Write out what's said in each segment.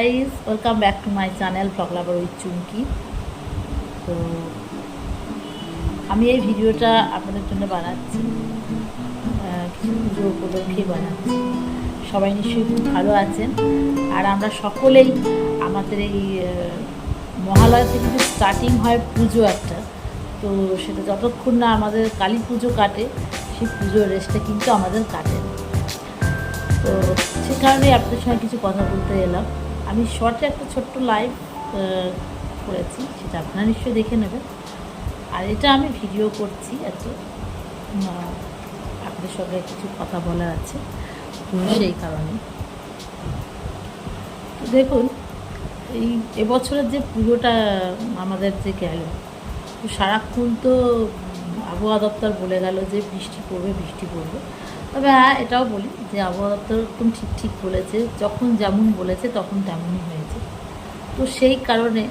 Guys welcome back to my channel vlog lover with Chumki তো আমি এই ভিডিওটা আপনাদের জন্য বানাচ্ছি। কিছু পুজো উপলক্ষে বানাচ্ছি। সবাই নিশ্চয়ই খুব ভালো আছেন। আর আমরা সকলেই আমাদের এই আহ, মহালয়া থেকে যে স্টার্টিং হয় পুজো একটা তো সেটা যতক্ষণ না আমাদের কালী পুজো কাটে সেই পুজোর রেস্টটা কিন্তু আমাদের কাটে তো সে কারণে আপনাদের সঙ্গে কিছু কথা বলতে এলাম। আমি শর্টে একটা ছোট্ট লাইভ করেছি, সেটা আপনারা নিশ্চয়ই দেখে নেবেন। আর এটা আমি ভিডিও করছি এত। আপনাদের সঙ্গে কিছু কথা বলার আছে সেই কারণে। তো দেখুন, এই এবছরের যে পুজোটা, আমাদের যে গেল সারাক্ষণ তো আবহাওয়া দপ্তর বলে গেল যে বৃষ্টি পড়বে বৃষ্টি পড়বে। তবে হ্যাঁ এটাও বলি যে আবহাওয়া দপ্তর একদম ঠিক ঠিক বলেছে। যখন যেমন বলেছে, তখন তেমনই হয়েছে। তো সেই কারণে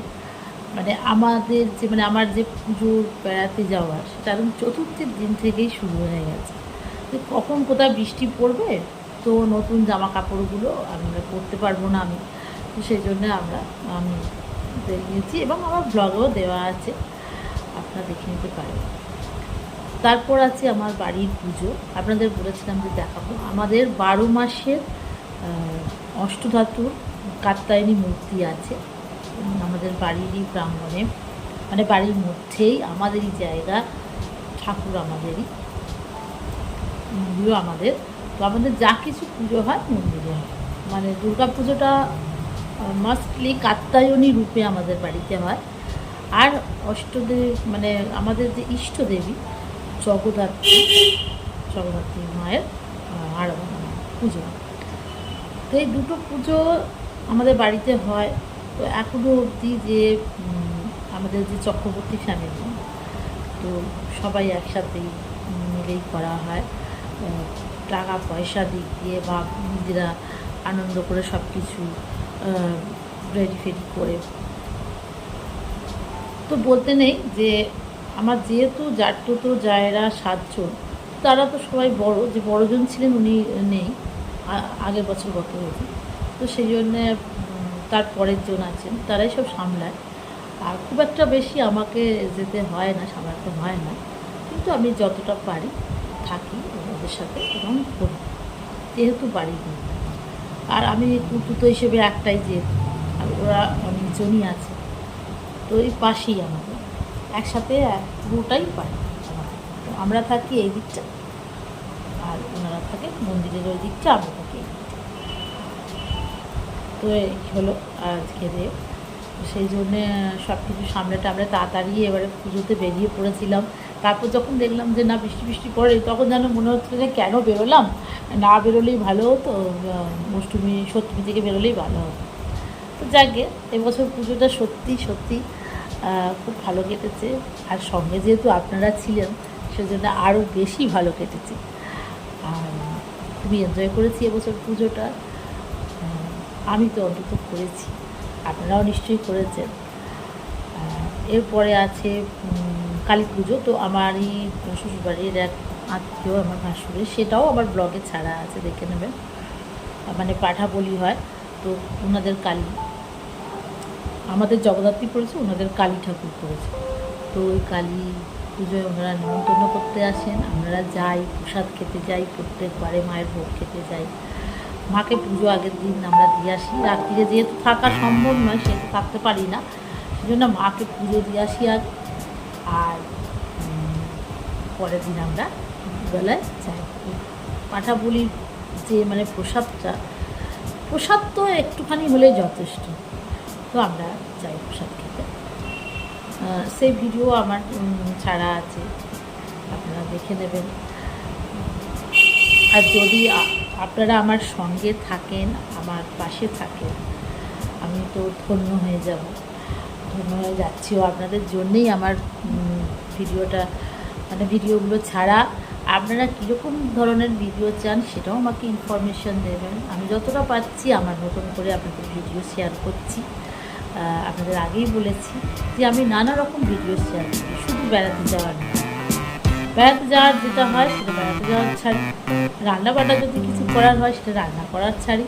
মানে আমাদের যে মানে আমার যে পুজোর বেড়াতে যাওয়ার, সেটা একদম চতুর্থের দিন থেকেই শুরু হয়ে গেছে। তো কখন কোথায় বৃষ্টি পড়বে, তো নতুন জামা কাপড়গুলো আমরা পরতে পারব না আমি। তো সেই জন্য আমরা, আমি বেরিয়েছি এবং আমার ব্লগেও দেওয়া আছে। আপনারা দেখে নিতে পারেন। তারপর আছে আমার বাড়ির পুজো। আপনাদের বলেছিলাম যে দেখাবো। আমাদের বারো মাসের অষ্টধাতুর কাত্তায়নী মূর্তি আছে। আমাদের বাড়িরই প্রাঙ্গণে মানে বাড়ির মধ্যেই, আমাদেরই জায়গা, ঠাকুর আমাদেরই। মন্দিরও আমাদের। তো আমাদের যা কিছু পুজো হয়, মন্দিরে হয়। মানে দুর্গা পুজোটা মাস্টলি কাত্তায়নী রূপে আমাদের বাড়িতে হয়। আর অষ্টদেব মানে আমাদের যে ইষ্ট দেবী জগদ্ধাত্রী জগদ্ধাত্রী মায়ের আরাধনা পুজো। তো এই দুটো পুজো আমাদের বাড়িতে হয়। তো এখনও অবধি যে আমাদের যে চক্রবর্তী ফ্যামিলি তো সবাই একসাথেই মিলেই করা হয়। টাকা পয়সা দিক দিয়ে বা নিজেরা আনন্দ করে সব কিছু রেডি ফেডি করে। তো বলতে নেই যে আমার যেহেতু জাট্টো জায়রা, সাতজন, তারা তো সবাই বড়, যে বড়জন ছিলেন উনি নেই আগের বছর গত হয়েছে। তো সেই জন্যে তার পরের জন আছেন, তারাই সব সামলায়। আর খুব একটা বেশি আমাকে যেতে হয় না, সামলাতে হয় না। কিন্তু আমি যতটা পারি থাকি ওদের সাথে এবং করি। যেহেতু বাড়ি আর আমি কুতুতো হিসেবে একটাই যে আর ওরা অনেকজনই আছে। তো এই পাশেই আমাদের। একসাথে এক- পুরোটাই আমাদের তো আমরা থাকি এই দিকটা। আর ওনারা থাকে মন্দিরের ওই দিকটা, আমরা থাকি এই দিকটা। তো এই হলো আজকে রে। সেই জন্যে সব কিছু সামনে টামলে তাড়াতাড়ি এবারে পুজোতে বেরিয়ে পড়েছিলাম। তারপর যখন দেখলাম যে না বৃষ্টি বৃষ্টি পড়ে, তখন যেন মনে হচ্ছিল যে কেন বেরোলাম? না বেরোলেই ভালো হতো অষ্টমী সপ্তমী থেকে বেরোলেই ভালো হতো। তো যাকে এবছর পুজোটা সত্যি সত্যি খুব ভালো কেটেছে। আর সঙ্গে যেহেতু আপনারা ছিলেন, সেজন্য আরও বেশি ভালো কেটেছে। আর খুবই এনজয় করেছি এবছর পুজোটা। আমি তো অন্তত করেছি। আপনারাও নিশ্চয়ই করেছেন। এরপরে আছে কালী পুজো। তো আমারই শ্বশুরবাড়ির এক আত্মীয়, আমার ভাসুরের, সেটাও আমার ব্লগে ছাড়া আছে, দেখে নেবেন। মানে পাঠা বলি হয়। তো ওনাদের কালী আমাদের জগদ্ধাত্রী পড়েছে ওনাদের কালী ঠাকুর পড়েছে। তো ওই কালী পুজোয় ওনারা নিমন্ত্রণ করতে আসেন আমরা যাই প্রসাদ খেতে যাই প্রত্যেকবারে মায়ের ভোগ খেতে যাই। মাকে পুজো আগের দিন আমরা দিয়ে আসি। রাত্রিরে যেহেতু থাকা সম্ভব নয় সেহেতু থাকতে পারি না সেজন্য মাকে পুজো দিয়ে আসি আর আর পরের দিন আমরা বেলায় যাই। পাঠা বলির যে মানে প্রসাদটা প্রসাদ তো একটুখানি হলেই যথেষ্ট। তো আমরা যাই প্রসাদ খেতে। সেই ভিডিও আমার ছাড়া আছে। আপনারা দেখে নেবেন। আর যদি আপনারা আমার সঙ্গে থাকেন, আমার পাশে থাকেন, আমি তো ধন্য হয়ে যাব। ধন্য হয়ে যাচ্ছিও আপনাদের জন্যেই আমার ভিডিওটা মানে ভিডিওগুলো ছাড়া। আপনারা কীরকম ধরনের ভিডিও চান সেটাও আমাকে ইনফরমেশন দেবেন। আমি যতটা পাচ্ছি আমার নতুন করে আপনাদের ভিডিও শেয়ার করছি। আপনাদের আগেই বলেছি যে আমি নানা রকম ভিডিও শেয়ার করি। শুধু বেড়াতে যাওয়ার না। বেড়াতে যাওয়ার যেটা হয়, সেটা বেড়াতে যাওয়ার ছাড়ি। রান্না বান্না যদি কিছু করার হয়, সেটা রান্না করার ছাড়ি।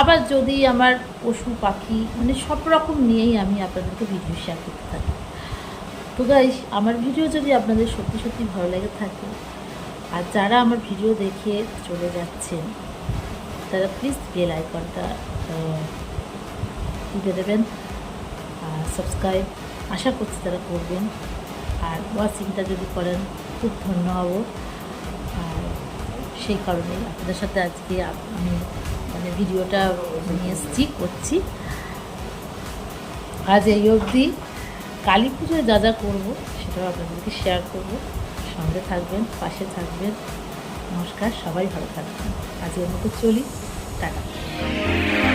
আবার যদি আমার পশু, পাখি মানে সব রকম নিয়েই আমি আপনাদেরকে ভিডিও শেয়ার করতে থাকি। তো গাইস আমার ভিডিও যদি আপনাদের সত্যি সত্যি ভালো লেগে থাকে, আর যারা আমার ভিডিও দেখে চলে যাচ্ছেন, তারা প্লিজ বেল আইকনটা টিপে দেবেন আর সাবস্ক্রাইব আশা করছি তারা করবেন। আর ওয়াচিংটা যদি করেন, খুব ধন্য হব। আর সেই কারণেই আপনাদের সাথে আজকে আমি মানে ভিডিওটা নিয়ে এসেছি, করছি। আজ এই অবধি। কালী পুজোয় যা যা করব, সেটাও আপনাদেরকে শেয়ার করব। সঙ্গে থাকবেন, পাশে থাকবেন। নমস্কার, সবাই ভালো থাকবেন। আজকের মতো চলি, টাটা।